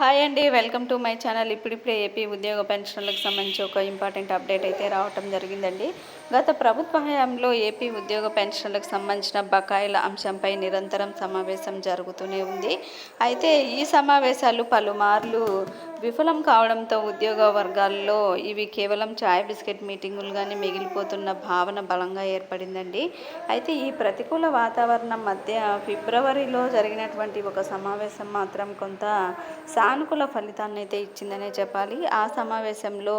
Hi అండి welcome to my channel. ఇప్పుడిప్పుడే AP ఉద్యోగ పెన్షన్లకు సంబంధించి ఒక ఇంపార్టెంట్ అప్డేట్ అయితే రావటం జరిగిందండి. గత ప్రభుత్వ హయాంలో ఏపీ ఉద్యోగ పెన్షన్లకు సంబంధించిన బకాయిల అంశంపై నిరంతరం సమావేశం జరుగుతూనే ఉంది. అయితే ఈ సమావేశాలు పలుమార్లు విఫలం కావడంతో ఉద్యోగ వర్గాల్లో ఇవి కేవలం చాయ్ బిస్కెట్ మీటింగులుగానే మిగిలిపోతున్న భావన బలంగా ఏర్పడిందండి. అయితే ఈ ప్రతికూల వాతావరణం మధ్య ఫిబ్రవరిలో జరిగినటువంటి ఒక సమావేశం మాత్రం కొంత సానుకూల ఫలితాన్ని అయితే ఇచ్చిందనే చెప్పాలి. ఆ సమావేశంలో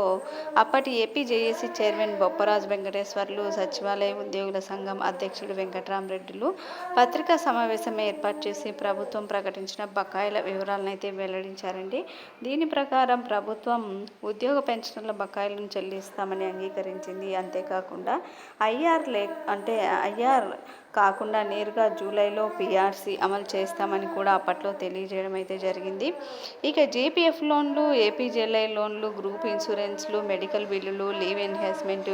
అప్పటి AP JAC chairman Bopparaju Venkateswarlu సచివాలయ ఉద్యోగుల సంఘం అధ్యక్షుడు వెంకటరామరెడ్డిలు పత్రికా సమావేశం ఏర్పాటు చేసి ప్రభుత్వం ప్రకటించిన బకాయిల వివరాలను అయితే వెల్లడించారండి. దీని ప్రకారం ప్రభుత్వం ఉద్యోగ పెన్షన్ల బకాయిలను చెల్లిస్తామని అంగీకరించింది. అంతేకాకుండా ఐఆర్ లే అంటే ఐఆర్ కాకుండా నేరుగా జూలైలో పిఆర్సీ అమలు చేస్తామని కూడా అప్పట్లో తెలియజేయడం అయితే జరిగింది. ఇక జేపీఎఫ్ లోన్లు ఏపీజేఎల్ఐ లోన్లు గ్రూప్ ఇన్సూరెన్స్లు మెడికల్ బిల్లులు లీవ్ ఎన్హాన్స్మెంట్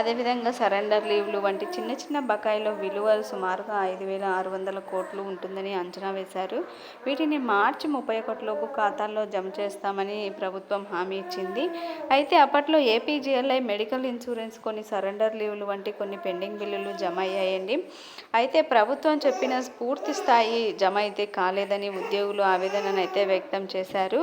అదేవిధంగా సరెండర్ లీవ్లు వంటి చిన్న చిన్న బకాయిల విలువ సుమారుగా ఐదు వేల ఆరు వందల కోట్లు ఉంటుందని అంచనా వేశారు. వీటిని మార్చి ముప్పై ఒకటిలోపు ఖాతాల్లో జమ చేస్తామని ప్రభుత్వం హామీ ఇచ్చింది. అయితే అప్పట్లో ఏపీజీఎల్ఐ మెడికల్ ఇన్సూరెన్స్ కొన్ని సరెండర్ లీవ్లు వంటి కొన్ని పెండింగ్ బిల్లులు జమ అయ్యాయండి. అయితే ప్రభుత్వం చెప్పిన పూర్తి స్థాయి జమ అయితే కాలేదని ఉద్యోగులు ఆవేదనను అయితే వ్యక్తం చేశారు.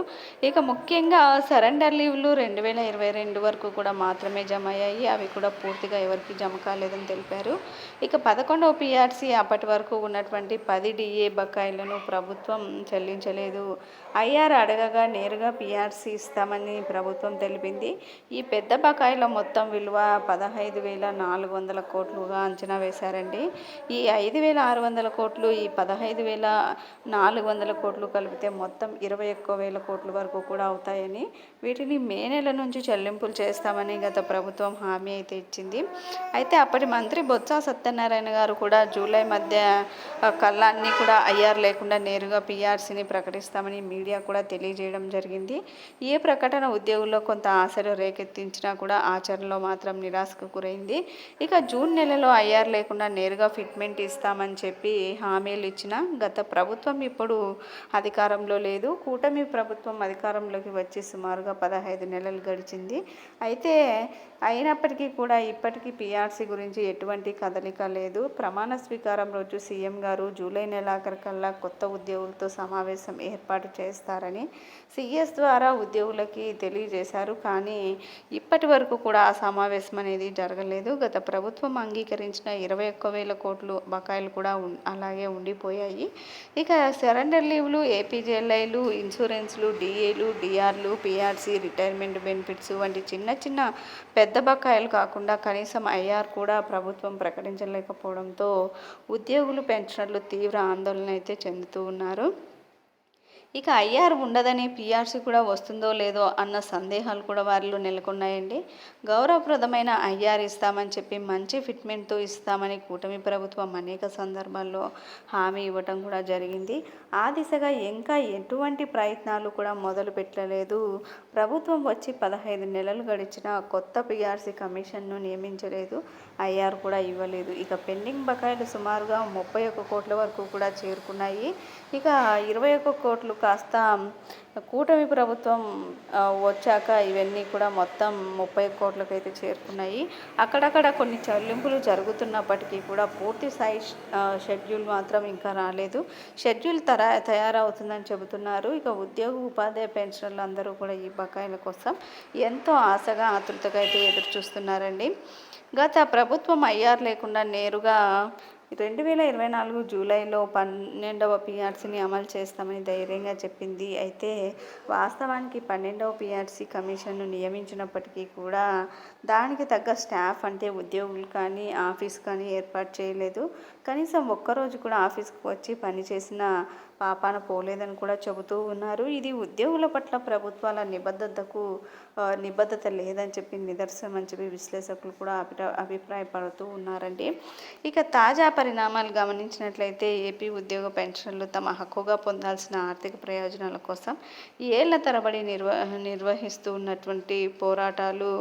ఇక ముఖ్యంగా సరెండర్ లీవ్లు రెండు వేల ఇరవై రెండు వరకు కూడా మాత్రమే జమ అయ్యాయి అవి కూడా పూర్తిగా ఎవరికి జమ కాలేదని తెలిపారు. ఇక పదకొండవ పిఆర్సీ అప్పటి వరకు ఉన్నటువంటి పది డిఏ బకాయిలను ప్రభుత్వం చెల్లించలేదు. ఐఆర్ అడగగా నేరుగా పిఆర్సీ ఇస్తామని ప్రభుత్వం తెలిపింది. ఈ పెద్ద బకాయిల మొత్తం విలువ పదహైదు వేల నాలుగు వందల కోట్లుగా అంచనా వేశారండి. ఈ ఐదు వేల ఆరు వందల కోట్లు ఈ పదహైదు వేల నాలుగు వందల కోట్లు కలిపితే మొత్తం ఇరవై ఒక్క వేల కోట్ల వరకు కూడా అవుతాయని వీటిని మే నెల నుంచి చెల్లింపులు చేస్తామని గత ప్రభుత్వం హామీ అయితే ఇచ్చింది. అయితే అప్పటి మంత్రి బొత్స సత్యనారాయణ గారు కూడా జూలై మధ్య కళ్ళన్నీ కూడా ఐఆర్ లేకుండా నేరుగా పిఆర్సీని ప్రకటిస్తామని మీడియా కూడా తెలియజేయడం జరిగింది. ఏ ప్రకటన ఉద్యోగుల్లో కొంత ఆశలు రేకెత్తించినా కూడా ఆచరణలో మాత్రం నిరాశకు గురైంది. ఇక జూన్ నెలలో ఐఆర్ లేకుండా నేరుగా ఫిట్ ట్రీట్మెంట్ ఇస్తామని చెప్పి హామీలు ఇచ్చిన గత ప్రభుత్వం ఇప్పుడు అధికారంలో లేదు. కూటమి ప్రభుత్వం అధికారంలోకి వచ్చి సుమారుగా పదహైదు నెలలు గడిచింది. అయితే అయినప్పటికీ కూడా ఇప్పటికీ పీఆర్సీ గురించి ఎటువంటి కదలిక లేదు. ప్రమాణ స్వీకారం రోజు సీఎం గారు జూలై నెలాఖరికల్లా కొత్త ఉద్యోగులతో సమావేశం ఏర్పాటు చేస్తారని సిఎస్ ద్వారా ఉద్యోగులకి తెలియజేశారు. కానీ ఇప్పటి వరకు కూడా ఆ సమావేశం అనేది జరగలేదు. గత ప్రభుత్వం అంగీకరించిన ఇరవై ఒక్క వేల కోట్లు బకాయిలు కూడా అలాగే ఉండిపోయాయి. ఇక సరెండర్ లీవ్లు ఏపీజేఎల్ఐలు ఇన్సూరెన్స్లు డిఏలు డిఆర్లు పిఆర్సీ రిటైర్మెంట్ బెనిఫిట్స్ వంటి చిన్న చిన్న పెద్ద బకాయిలు కాకుండా కనీసం ఐఆర్ కూడా ప్రభుత్వం ప్రకటించలేకపోవడంతో ఉద్యోగులు పెన్షనర్లు తీవ్ర ఆందోళన అయితే చెందుతూ ఉన్నారు. ఇక ఐఆర్ ఉండదని పిఆర్సీ కూడా వస్తుందో లేదో అన్న సందేహాలు కూడా వారిలో నెలకొన్నాయండి. గౌరవప్రదమైన ఐఆర్ ఇస్తామని చెప్పి మంచి ఫిట్మెంట్తో ఇస్తామని కూటమి ప్రభుత్వం అనేక సందర్భాల్లో హామీ ఇవ్వటం కూడా జరిగింది. ఆ దిశగా ఇంకా ఎటువంటి ప్రయత్నాలు కూడా మొదలు పెట్టలేదు. ప్రభుత్వం వచ్చి పదహైదు నెలలు గడిచిన కొత్త పిఆర్సీ కమిషన్ను నియమించలేదు. ఐఆర్ కూడా ఇవ్వలేదు. ఇక పెండింగ్ బకాయిలు సుమారుగా ముప్పై ఒక్క కోట్ల వరకు కూడా చేరుకున్నాయి. ఇక ఇరవై ఒక్క కోట్లు కాస్త కూటమి ప్రభుత్వం వచ్చాక ఇవన్నీ కూడా మొత్తం ముప్పై కోట్లకు అయితే చేరుకున్నాయి. అక్కడక్కడ కొన్ని చెల్లింపులు జరుగుతున్నప్పటికీ కూడా పూర్తి స్థాయి షెడ్యూల్ మాత్రం ఇంకా రాలేదు. షెడ్యూల్ తర తయారవుతుందని చెబుతున్నారు. ఇక ఉద్యోగ ఉపాధ్యాయ పెన్షన్లు అందరూ కూడా ఈ బకాయిల కోసం ఎంతో ఆశగా ఆతృతగా అయితే ఎదురు చూస్తున్నారండి గత ప్రభుత్వం అయ్యారు లేకుండా నేరుగా రెండు వేల ఇరవై నాలుగు జూలైలో పన్నెండవ పిఆర్సీని అమలు చేస్తామని ధైర్యంగా చెప్పింది. అయితే వాస్తవానికి పన్నెండవ పిఆర్సీ కమిషన్ను నియమించినప్పటికీ కూడా దానికి తగ్గ స్టాఫ్ అంటే ఉద్యోగులు కానీ ఆఫీస్ కానీ ఏర్పాటు చేయలేదు. కనీసం ఒక్కరోజు కూడా ఆఫీస్కి వచ్చి పనిచేసిన పాపాన పోలేదని కూడా చెబుతూ ఉన్నారు. ఇది ఉద్యోగుల పట్ల ప్రభుత్వాల నిబద్ధతకు నిబద్ధత లేదని చెప్పి నిదర్శనం అని చెప్పి విశ్లేషకులు కూడా అభిప్రాయ అభిప్రాయపడుతూ ఉన్నారండి. ఇక తాజా పరిణామాలు గమనించినట్లయితే ఏపీ ఉద్యోగ పెన్షన్లు తమ హక్కుగా పొందాల్సిన ఆర్థిక ప్రయోజనాల కోసం ఏళ్ళ తరబడి నిర్వ నిర్వహిస్తూ ఉన్నటువంటి పోరాటాలు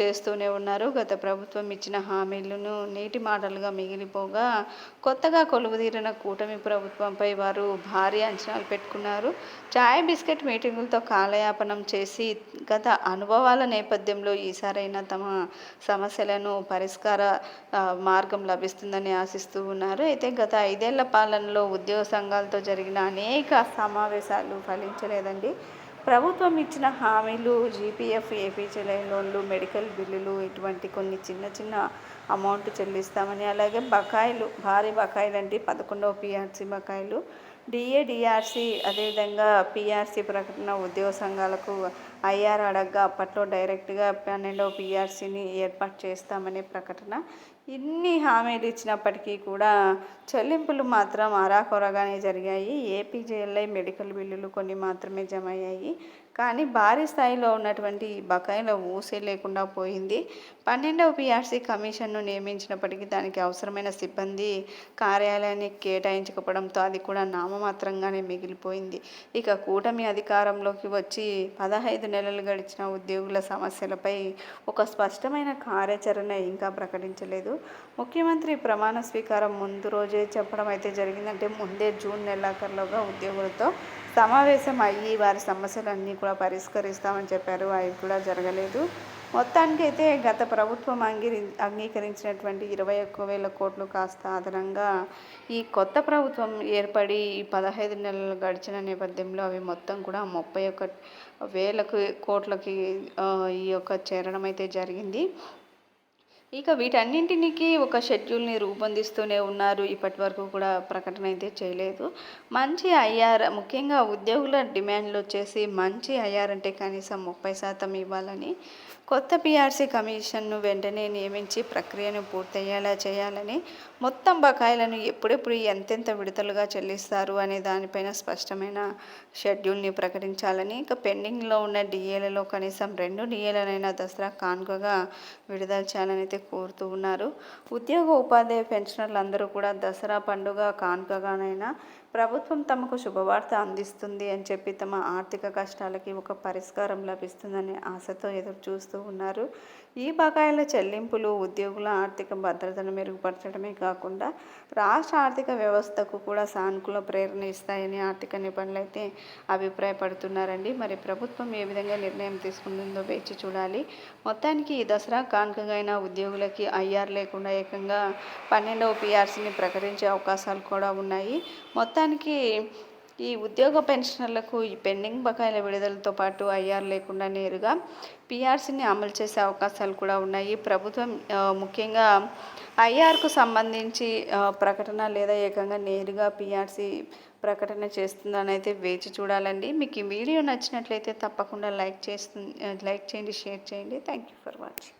చేస్తూనే ఉన్నారు. గత ప్రభుత్వం ఇచ్చిన హామీలను నీటి మాటలుగా మిగిలిపోగా కొత్తగా కొలువుదీరిన కూటమి ప్రభుత్వంపై వారు వారు భారీ అంచనాలు పెట్టుకున్నారు. చాయ్ బిస్కెట్ మీటింగులతో కాలయాపనం చేసి గత అనుభవాల నేపథ్యంలో ఈసారైనా తమ సమస్యలను పరిష్కార మార్గం లభిస్తుందని ఆశిస్తూ ఉన్నారు. అయితే గత ఐదేళ్ళ పాలనలో ఉద్యోగ సంఘాలతో జరిగిన అనేక సమావేశాలు ఫలించలేదండి. ప్రభుత్వం ఇచ్చిన హామీలు జీపీఎఫ్ ఏపీజీలై లోన్లు మెడికల్ బిల్లులు ఇటువంటి కొన్ని చిన్న చిన్న అమౌంట్ చెల్లిస్తామని అలాగే బకాయిలు భారీ బకాయిలు అంటే పదకొండవ పిఆర్సీ బకాయిలు డిఏడిఆర్సి అదేవిధంగా పిఆర్సీ ప్రకటన ఉద్యోగ సంఘాలకు ఐఆర్ అడగ్గా అప్పట్లో డైరెక్ట్గా పన్నెండవ పిఆర్సీని ఏర్పాటు చేస్తామనే ప్రకటన. ఇన్ని హామీలు ఇచ్చినప్పటికీ కూడా చెల్లింపులు మాత్రం అరాకొరగానే జరిగాయి. ఏపీజేఎల్ఐ మెడికల్ బిల్లులు కొన్ని మాత్రమే జమ అయ్యాయి కానీ భారీ స్థాయిలో ఉన్నటువంటి బకాయిల ఊసే లేకుండా పోయింది. పన్నెండవ పిఆర్సీ కమిషన్ను నియమించినప్పటికీ దానికి అవసరమైన సిబ్బంది కార్యాలయాన్ని కేటాయించకపోవడంతో అది కూడా నామమాత్రంగానే మిగిలిపోయింది. ఇక కూటమి అధికారంలోకి వచ్చి పదహైదు నెలలు గడిచిన ఉద్యోగుల సమస్యలపై ఒక స్పష్టమైన కార్యాచరణ ఇంకా ప్రకటించలేదు. ముఖ్యమంత్రి ప్రమాణ స్వీకారం ముందు రోజే చెప్పడం అయితే జరిగిందంటే ముందే జూన్ నెలాఖరులోగా ఉద్యోగులతో సమావేశం అయ్యి వారి సమస్యలన్నీ కూడా పరిష్కరిస్తామని చెప్పారు. అవి కూడా జరగలేదు. మొత్తానికి అయితే గత ప్రభుత్వం అంగీరి అంగీకరించినటువంటి ఇరవై ఒక్క వేల కోట్లు కాస్త అదనంగా ఈ కొత్త ప్రభుత్వం ఏర్పడి ఈ పదహైదు నెలలు గడిచిన నేపథ్యంలో అవి మొత్తం కూడా ముప్పై ఒక్క వేలకు కోట్లకి ఈ యొక్క చేరడం అయితే జరిగింది. ఇక వీటన్నింటికి ఒక షెడ్యూల్ని రూపొందిస్తూనే ఉన్నారు. ఇప్పటి వరకు కూడా ప్రకటన అయితే చేయలేదు. మంచి ఐఆర్ ముఖ్యంగా ఉద్యోగుల డిమాండ్లు వచ్చేసి మంచి ఐఆర్ అంటే కనీసం ముప్పై శాతం ఇవ్వాలని కొత్త పీఆర్సీ కమిషన్ను వెంటనే నియమించి ప్రక్రియను పూర్తయ్యేలా చేయాలని మొత్తం బకాయిలను ఎప్పుడెప్పుడు ఎంతెంత విడతలుగా చెల్లిస్తారు అనే దానిపైన స్పష్టమైన షెడ్యూల్ని ప్రకటించాలని ఇక పెండింగ్లో ఉన్న డిఏలలో కనీసం రెండు డిఏలనైనా దసరా కానుకగా విడుదల చేయాలని అయితే కోరుతూ ఉన్నారు. ఉద్యోగ ఉపాధ్యాయ పెన్షనర్లు అందరూ కూడా దసరా పండుగ కానుకగానైనా ప్రభుత్వం తమకు శుభవార్త అందిస్తుంది అని చెప్పి తమ ఆర్థిక కష్టాలకి ఒక పరిష్కారం లభిస్తుందనే ఆశతో ఎదురు చూస్తూ ఉన్నారు. ఈ బకాయిల చెల్లింపులు ఉద్యోగుల ఆర్థిక భద్రతను మెరుగుపరచడమే కాకుండా రాష్ట్ర ఆర్థిక వ్యవస్థకు కూడా సానుకూల ప్రేరణ ఇస్తాయని ఆర్థిక నిపుణులు అయితే అభిప్రాయపడుతున్నారండి. మరి ప్రభుత్వం ఏ విధంగా నిర్ణయం తీసుకుంటుందో వేచి చూడాలి. మొత్తానికి ఈ దసరా కానుకగా ఉద్యోగులకి ఐఆర్ లేకుండా ఏకంగా పన్నెండవ పిఆర్సీని ప్రకటించే అవకాశాలు కూడా ఉన్నాయి. మొత్తానికి ఈ ఉద్యోగ పెన్షనర్లకు ఈ పెండింగ్ బకాయిల విడుదలతో పాటు ఐఆర్ లేకుండా నేరుగా పిఆర్సీని అమలు చేసే అవకాశాలు కూడా ఉన్నాయి. ప్రభుత్వం ముఖ్యంగా ఐఆర్కు సంబంధించి ప్రకటన లేదా ఏకంగా నేరుగా పిఆర్సీ ప్రకటన చేస్తుందని అయితే వేచి చూడాలండి. మీకు ఈ వీడియో నచ్చినట్లయితే తప్పకుండా లైక్ చేస్తు లైక్ చేయండి షేర్ చేయండి. Thank you for watching.